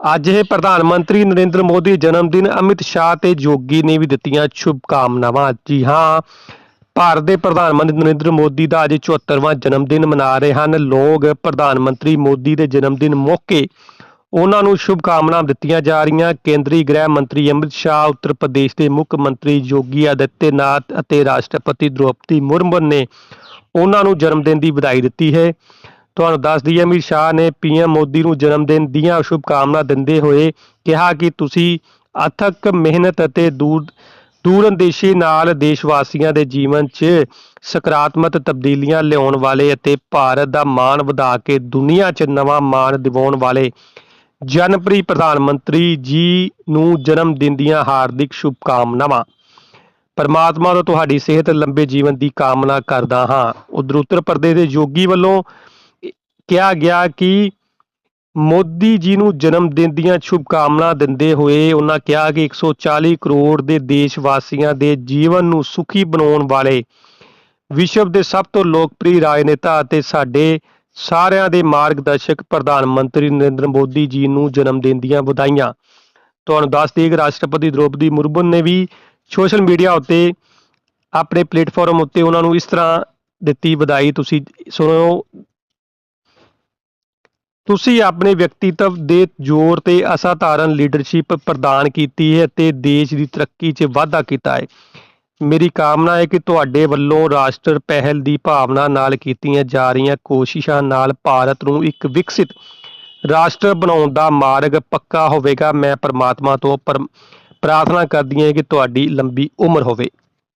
ਅੱਜ ਇਹ ਪ੍ਰਧਾਨ ਮੰਤਰੀ ਨਰਿੰਦਰ ਮੋਦੀ ਜਨਮ ਦਿਨ, ਅਮਿਤ ਸ਼ਾਹ ਤੇ ਜੋਗੀ ਨੇ ਵੀ ਦਿੱਤੀਆਂ ਸ਼ੁਭਕਾਮਨਾਵਾਂ। ਜੀ ਹਾਂ, ਭਾਰਤ ਦੇ ਪ੍ਰਧਾਨ ਮੰਤਰੀ ਨਰਿੰਦਰ ਮੋਦੀ ਦਾ ਅੱਜ 74ਵਾਂ ਜਨਮ ਦਿਨ ਮਨਾ ਰਹੇ ਹਨ। ਲੋਕ ਪ੍ਰਧਾਨ ਮੰਤਰੀ ਮੋਦੀ ਦੇ ਜਨਮ ਦਿਨ ਮੌਕੇ ਉਹਨਾਂ ਨੂੰ ਸ਼ੁਭਕਾਮਨਾਵਾਂ ਦਿੱਤੀਆਂ ਜਾ ਰਹੀਆਂ। ਕੇਂਦਰੀ ਗ੍ਰਹਿ ਮੰਤਰੀ ਅਮਿਤ ਸ਼ਾਹ, ਉੱਤਰ ਪ੍ਰਦੇਸ਼ ਦੇ ਮੁੱਖ ਮੰਤਰੀ ਯੋਗੀ ਆਦਿੱਤਿਆਨਾਥ ਅਤੇ ਰਾਸ਼ਟਰਪਤੀ ਦ੍ਰੋਪਦੀ ਮੁਰਮੂ ਨੇ ਉਹਨਾਂ ਨੂੰ ਜਨਮ ਦਿਨ ਦੀ ਵਧਾਈ ਦਿੱਤੀ ਹੈ। ਤੁਹਾਨੂੰ ਦੱਸ ਦਈਏ ਅਮਿਤ ਸ਼ਾਹ ਨੇ ਪੀਐਮ ਮੋਦੀ ਨੂੰ ਜਨਮ ਦਿਨ ਦੀਆਂ ਸ਼ੁਭਕਾਮਨਾਵਾਂ ਦਿੰਦੇ ਹੋਏ ਕਿਹਾ ਕਿ ਤੁਸੀਂ ਅਥਕ ਮਿਹਨਤ ਅਤੇ ਦੂਰ ਦੂਰਅੰਦੇਸ਼ੀ ਨਾਲ ਦੇਸ਼ ਵਾਸੀਆਂ ਦੇ ਜੀਵਨ 'ਚ ਸਕਾਰਾਤਮਕ ਤਬਦੀਲੀਆਂ ਲਿਆਉਣ ਵਾਲੇ ਅਤੇ ਭਾਰਤ ਦਾ ਮਾਣ ਵਧਾ ਕੇ ਦੁਨੀਆ 'ਚ ਨਵਾਂ ਮਾਣ ਦਿਵਾਉਣ ਵਾਲੇ ਜਨਪ੍ਰਿय ਪ੍ਰਧਾਨ ਮੰਤਰੀ ਜੀ ਨੂੰ ਜਨਮ ਦਿਨ ਦੀਆਂ ਹਾਰਦਿਕ ਸ਼ੁਭਕਾਮਨਾਵਾਂ। ਪਰਮਾਤਮਾ ਤੋਂ ਤੁਹਾਡੀ ਸਿਹਤ, ਲੰਬੇ ਜੀਵਨ ਦੀ ਕਾਮਨਾ ਕਰਦਾ ਹਾਂ। ਉਧਰ ਉੱਤਰ ਪ੍ਰਦੇਸ਼ ਦੇ ਯੋਗੀ ਵੱਲੋਂ ਕਿਹਾ ਗਿਆ ਕਿ ਮੋਦੀ ਜੀ ਨੂੰ ਜਨਮ ਦਿਨ ਦੀਆਂ ਸ਼ੁਭਕਾਮਨਾਵਾਂ ਦਿੰਦੇ ਹੋਏ ਉਹਨਾਂ ਕਿਹਾ ਕਿ 140 ਕਰੋੜ ਦੇ ਦੇਸ਼ ਵਾਸੀਆਂ ਦੇ ਜੀਵਨ ਨੂੰ ਸੁਖੀ ਬਣਾਉਣ ਵਾਲੇ ਵਿਸ਼ਵ ਦੇ ਸਭ ਤੋਂ ਲੋਕਪ੍ਰਿਯ ਰਾਜਨੇਤਾ ਅਤੇ ਸਾਡੇ ਸਾਰਿਆਂ ਦੇ ਮਾਰਗਦਰਸ਼ਕ ਪ੍ਰਧਾਨ ਮੰਤਰੀ ਨਰਿੰਦਰ ਮੋਦੀ ਜੀ ਨੂੰ ਜਨਮ ਦਿਨ ਦੀਆਂ ਵਧਾਈਆਂ। ਤੁਹਾਨੂੰ ਦੱਸ ਦਈਏ ਕਿ ਰਾਸ਼ਟਰਪਤੀ ਦ੍ਰੋਪਦੀ ਮੁਰਮੂ ਨੇ ਵੀ ਸੋਸ਼ਲ ਮੀਡੀਆ ਉੱਤੇ ਆਪਣੇ ਪਲੇਟਫਾਰਮ ਉੱਤੇ ਉਹਨਾਂ ਨੂੰ ਇਸ ਤਰ੍ਹਾਂ ਦਿੱਤੀ ਵਧਾਈ। ਤੁਸੀਂ ਸੁਣੋ ਤੁਸੀਂ ਆਪਣੇ ਵਿਅਕਤੀਤਵ ਦੇ ਜ਼ੋਰ ਤੇ ਅਸਾਧਾਰਨ ਲੀਡਰਸ਼ਿਪ ਪ੍ਰਦਾਨ ਕੀਤੀ ਹੈ ਤੇ ਦੇਸ਼ ਦੀ ਤਰੱਕੀ 'ਚ ਵਾਧਾ ਕੀਤਾ ਹੈ। ਮੇਰੀ ਕਾਮਨਾ ਹੈ ਕਿ ਤੁਹਾਡੇ ਵੱਲੋਂ ਰਾਸ਼ਟਰ ਪਹਿਲ ਦੀ ਭਾਵਨਾ ਨਾਲ ਕੀਤੀਆਂ ਜਾ ਰਹੀਆਂ ਕੋਸ਼ਿਸ਼ਾਂ ਨਾਲ ਭਾਰਤ ਨੂੰ ਇੱਕ ਵਿਕਸਿਤ ਰਾਸ਼ਟਰ ਬਣਾਉਣ ਦਾ ਮਾਰਗ ਪੱਕਾ ਹੋਵੇਗਾ। ਮੈਂ ਪਰਮਾਤਮਾ ਤੋਂ ਪਰ- ਪ੍ਰਾਰਥਨਾ ਕਰਦੀ ਹਾਂ ਕਿ ਤੁਹਾਡੀ ਲੰਬੀ ਉਮਰ ਹੋਵੇ।